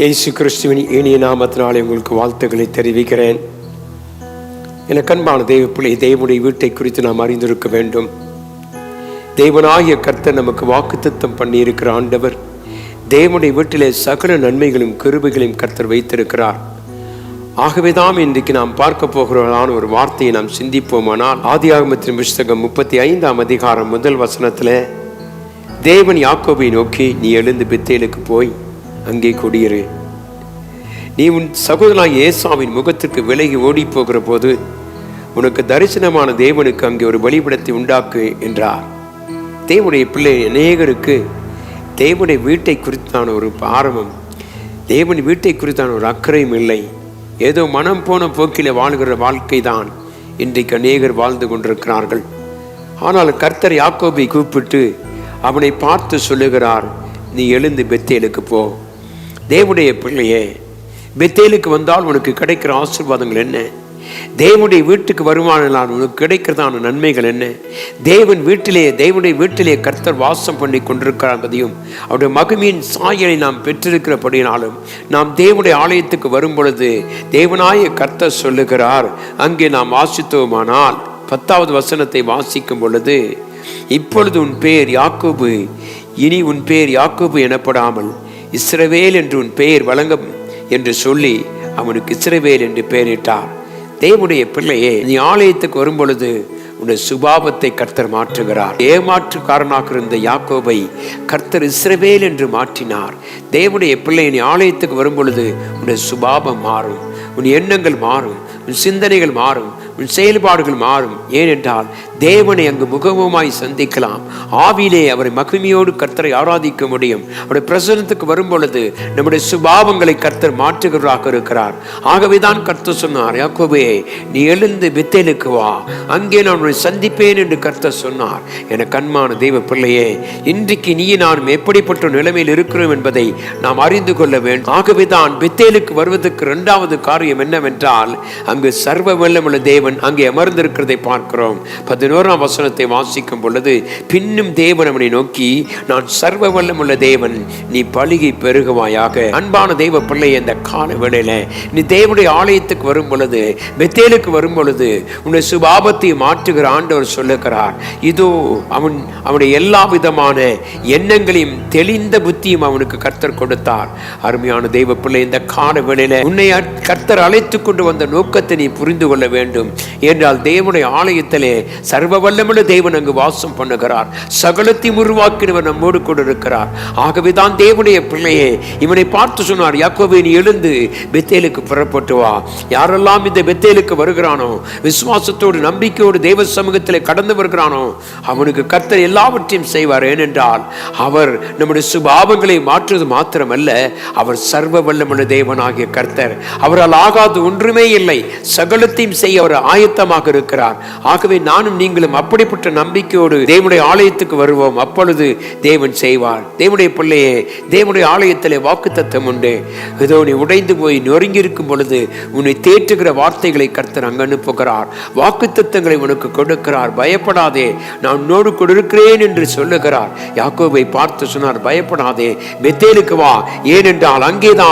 இயேசு கிறிஸ்துவின் இனிய நாமத்தினாலே உங்களுக்கு வாழ்த்துக்களை தெரிவிக்கிறேன். என கண்பான தெய்வ பிள்ளை தேவனுடைய வீட்டை குறித்து நாம் அறிந்திருக்க வேண்டும். தேவனாகிய கர்த்தர் நமக்கு வாக்குத்தத்தம் பண்ணியிருக்கிற ஆண்டவர் தேவனுடைய வீட்டிலே சகல நன்மைகளும் கிருபைகளையும் கர்த்தர் வைத்திருக்கிறார். ஆகவேதான் இன்றைக்கு நாம் பார்க்க போகிறவர்களான ஒரு வார்த்தையை நாம் சிந்திப்போமானால் ஆதியாகமத்தின் புஸ்தகம் முப்பத்தி ஐந்தாம் அதிகாரம் முதல் வசனத்தில் தேவன் யாக்கோபை நோக்கி நீ எழுந்து பித்தேலுக்கு போய் அங்கே குடியிரு. நீ உன் சகோதரன் ஏசாவின் முகத்திற்கு விலகி ஓடி போகிற போது உனக்கு தரிசனமான தேவனுக்கு அங்கே ஒரு வழிபடத்தை உண்டாக்கு என்றார். தேவனுடைய பிள்ளை அநேகருக்கு தேவனுடைய வீட்டை குறித்தான ஒரு ஆரம்பம் தேவன் வீட்டை குறித்தான ஒரு அக்கறையும் இல்லை. ஏதோ மனம் போன போக்கில வாழ்கிற வாழ்க்கை தான் இன்றைக்கு அநேகர் வாழ்ந்து கொண்டிருக்கிறார்கள். ஆனால் கர்த்தர் யாக்கோபை கூப்பிட்டு அவனை பார்த்து சொல்லுகிறார் நீ எழுந்து பெத்தேலுக்கு போ. தேவனுடைய பிள்ளையே பெத்தேலுக்கு வந்தால் உனக்கு கிடைக்கிற ஆசீர்வாதங்கள் என்ன? தேவனுடைய வீட்டுக்கு வருமானால் உனக்கு கிடைக்கிறதான நன்மைகள் என்ன? தேவன் வீட்டிலேயே தேவனுடைய வீட்டிலே கர்த்தர் வாசம் பண்ணி கொண்டிருக்கிறார் என்பதையும் அவருடைய மகிமையின் சாயலை நாம் பெற்றிருக்கிறபடினாலும் நாம் தேவனுடைய ஆலயத்துக்கு வரும் பொழுது தேவனாய கர்த்தர் சொல்லுகிறார் அங்கே நாம் வாசித்தோமானால் பத்தாவது வசனத்தை வாசிக்கும் பொழுது இப்பொழுது உன் பேர் யாக்கோபு இனி உன் பேர் யாக்கோபு எனப்படாமல் இஸ்ரவேல் என்று உன் பெயர் வழங்கும் என்று சொல்லி அவனுக்கு இஸ்ரவேல் என்று பெயரிட்டார் தேவனுடைய பிள்ளையே நீ ஆலயத்துக்கு வரும்பொழுது உன்னுடைய சுபாவத்தை கர்த்தர் மாற்றுகிறார். ஏமாற்றுக்காரனாக இருந்த யாக்கோபை கர்த்தர் இஸ்ரவேல் என்று மாற்றினார். தேவனுடைய பிள்ளை நீ ஆலயத்துக்கு வரும்பொழுது உன்னுடைய சுபாவம் மாறும். உன் எண்ணங்கள் மாறும். உன் சிந்தனைகள் மாறும். உன் செயல்பாடுகள் மாறும். ஏனென்றால் தேவனை அங்கு முகமுமாய் சந்திக்கலாம். ஆவியிலே அவரை மகிமையோடு கர்த்தரை ஆராதிக்க முடியும். அவருடைய பிரசனத்துக்கு வரும் பொழுது நம்முடைய சுபாவங்களை கர்த்தர் மாற்றுகிறவராக இருக்கிறார். ஆகவே தான் கர்த்தர் சொன்னார் யாக்கோபே நீ எழுந்து பெத்தேலுக்கு வா. அங்கே நான் உன்னை சந்திப்பேன் என்று கர்த்தர் சொன்னார். என கண்மான தெய்வ பிள்ளையே இன்றைக்கு நீ நானும் எப்படிப்பட்ட நிலைமையில் இருக்கிறோம் என்பதை நாம் அறிந்து கொள்ள வேண்டும். ஆகவே தான் பெத்தேலுக்கு வருவதற்கு இரண்டாவது காரியம் என்னவென்றால் அங்கு சர்வ வெள்ளமுள்ள தேவன் அங்கே அமர்ந்திருக்கிறதை பார்க்கிறோம். பதினோராம் வசனத்தை வாசிக்கும் பொழுது பின்னும் தேவன் அவனை நோக்கி நான் சர்வ வல்லமுள்ள தேவன் நீ பழுகி பெருகுவாயாக. அன்பான தெய்வ பிள்ளை அந்த கால வேளையில நீ தேவனுடைய ஆலயத்துக்கு வரும் பொழுது பெத்தேலுக்கு வரும் பொழுது உன்னை சுபாபத்தை மாற்றுகிற ஆண்டவர் சொல்லுகிறார். இதோ அவன் அவனுடைய எல்லா விதமான எண்ணங்களையும் தெளிந்த புத்தியும் அவனுக்கு கர்த்தர் கொடுத்தார். அருமையான தெய்வ பிள்ளை இந்த கால வேளையில உன்னை கர்த்தர் அழைத்து கொண்டு வந்த நோக்கத்தை நீ புரிந்து கொள்ள வேண்டும். என்றால் தேவனுடைய ஆலயத்திலே சர்வ வல்லமுள்ள தேவன் அங்கு வாசம் பண்ணுகிறார். சகலத்தையும் உருவாக்கினவர் நம்மோடு கூட இருக்கிறார். ஆகவே தான் தேவனுடைய பிள்ளையே இவனை பார்த்து சொன்னார் யாக்கோபே நீ எழுந்து பெத்தேலுக்கு புறப்பட்டு வா. யாரெல்லாம் இந்த பெத்தேலுக்கு வருகிறானோ விசுவாசத்தோடு நம்பிக்கையோடு தேவ சமூகத்தில் கடந்து வருகிறானோ அவனுக்கு கர்த்தர் எல்லாவற்றையும் செய்வார். ஏனென்றால் அவர் நம்முடைய சுபாவங்களை மாற்றுவது மாத்திரமல்ல அவர் சர்வ வல்லமுள்ள தேவனாகிய கர்த்தர். அவரால் ஆகாது ஒன்றுமே இல்லை. சகலத்தையும் செய்ய அவர் ஆயத்தமாக இருக்கிறார். ஆகவே நானும் நீங்களும் அப்படிப்பட்ட நம்பிக்கையோடு தேவனுடைய ஆலயத்துக்கு வருவோம். அப்பொழுது தேவன் செய்வார். தேவனுடைய பிள்ளையே தேவனுடைய ஆலயத்திலே வாக்கு தத்தம் உண்டு. இதோ நீ உடைந்து போய் நொறுங்கி இருக்கும் பொழுது உன்னை தேற்றுகிற வார்த்தைகளை கர்த்தர் அங்கு அனுப்புகிறார். வாக்கு தத்தங்களை உனக்கு கொடுக்கிறார். பயப்படாதே நான் உன்னோடு கொடுக்கிறேன் என்று சொல்லுகிறார். யாக்கோவை பார்த்து சொன்னார் பயப்படாதே பெத்தேலுக்கு வா. ஏனென்றால் அங்கேதான்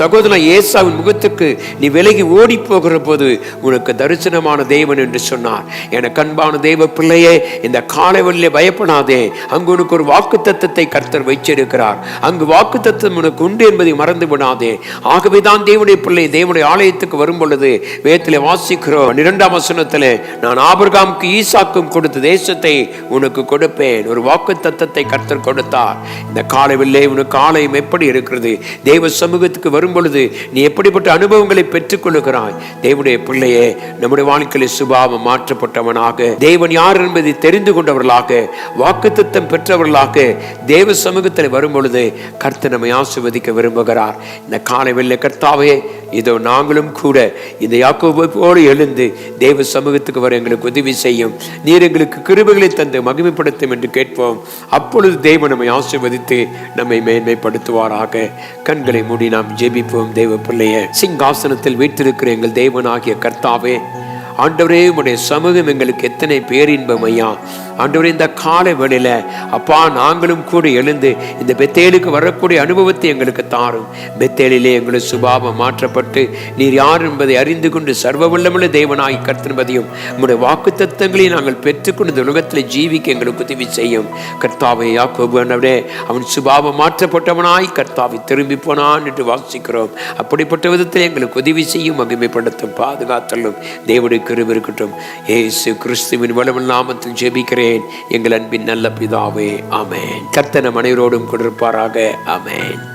சகோதரன் ஏசாவின் முகத்துக்கு நீ விலகி ஓடி போகிற போது உனக்கு தரிசனமான தேவன் என்று சொன்னார். எனக்கு அன்பான தேவ பிள்ளையே இந்த காலைவல்லே பயப்படாதே. அங்கு உனக்கு ஒரு வாக்கு தத்துவத்தை கர்த்தர் வைச்சிருக்கிறார் அங்கு வாக்கு தத்துவம் உனக்கு உண்டு என்பதை மறந்து விடாதே. ஆகவே தான் தேவனுடைய பிள்ளை தேவனுடைய ஆலயத்துக்கு வரும் பொழுது வேத்திலே வாசிக்கிறோம். இரண்டாம் வசனத்தில் நான் ஆபிரகாமுக்கு ஈசாக்கும் கொடுத்த தேசத்தை உனக்கு கொடுப்பேன். ஒரு வாக்கு தத்தத்தை கர்த்தர் கொடுத்தார். இந்த காலைவில்லை உனக்கு ஆலயம் எப்படி இருக்கிறது? தேவ சமூகத்துக்கு வரும் பொழுது நீ எப்படிப்பட்ட அனுபவங்களை பெற்றுக் கொள்ளுகிறாய் தேவனுடைய பிள்ளையே நம்முடைய வாழ்க்கையில் சுபாவம் மாற்றப்பட்டவனாக தேவன் யார் என்பதை தெரிந்து கொண்டவர்களாக வாக்குத்தத்தம் பெற்றவர்களாக தேவ சமூகத்தில் வரும் பொழுது கர்த்தர் நம்மை ஆசிர்வதிக்க விரும்புகிறார். இந்த காலை வெள்ளை கர்த்தாவே இதோ நாங்களும் கூட இந்த யாக்கோபோடு எழுந்து தேவ சமூகத்துக்கு வர எங்களுக்கு உதவி செய்யும். நீர் எங்களுக்கு கிருபைகளை தந்து மகிமைப்படுத்தும் என்று கேட்போம். அப்பொழுது தேவன் நம்மை ஆசிர்வதித்து நம்மை மேன்மைப்படுத்துவாராக. கண்களை மூடி நாம் ஜெபிப்போம் தேவ பிள்ளைய. சிங்காசனத்தில் வீட்டிருக்கிற எங்கள் தேவனாகிய கர்த்தாவே ஆண்டவரே உடைய சமூகம் எங்களுக்கு எத்தனை பேரின்பம் ஐயா. ஆண்டவரே இந்த காலை வேளையில அப்பா நாங்களும் கூட எழுந்து இந்த பெத்தேலுக்கு வரக்கூடிய அனுபவத்தை எங்களுக்கு தாரும். பெத்தேலிலே எங்களுக்கு சுபாவம் மாற்றப்பட்டு நீர் யார் என்பதை அறிந்து கொண்டு சர்வ வல்லமுள்ள தேவனாய் கர்த்தன்பதையும் உங்களுடைய வாக்கு தத்தங்களை நாங்கள் பெற்றுக்கொண்டு இந்த உலகத்தில் ஜீவிக்க எங்களுக்கு உதவி செய்யும். கர்த்தாவை யாக்கோபுனவரே அவன் சுபாவம் மாற்றப்பட்டவனாய் கர்த்தாவை திரும்பி போனான் என்று வாசிக்கிறோம். அப்படிப்பட்ட விதத்தில் எங்களுக்கு உதவி செய்யும் மகிமைப்படுத்தும் பாதுகாத்தலும் தேவனுக்கு இருக்கட்டும். ஏசு கிறிஸ்துவின் வளவல் நாமத்தில் ஜெபிக்கிறேன் எங்கள் அன்பின் நல்ல பிதாவே ஆமேன். கர்த்தன மனைவரோடும் கொடுப்பாராக ஆமேன்.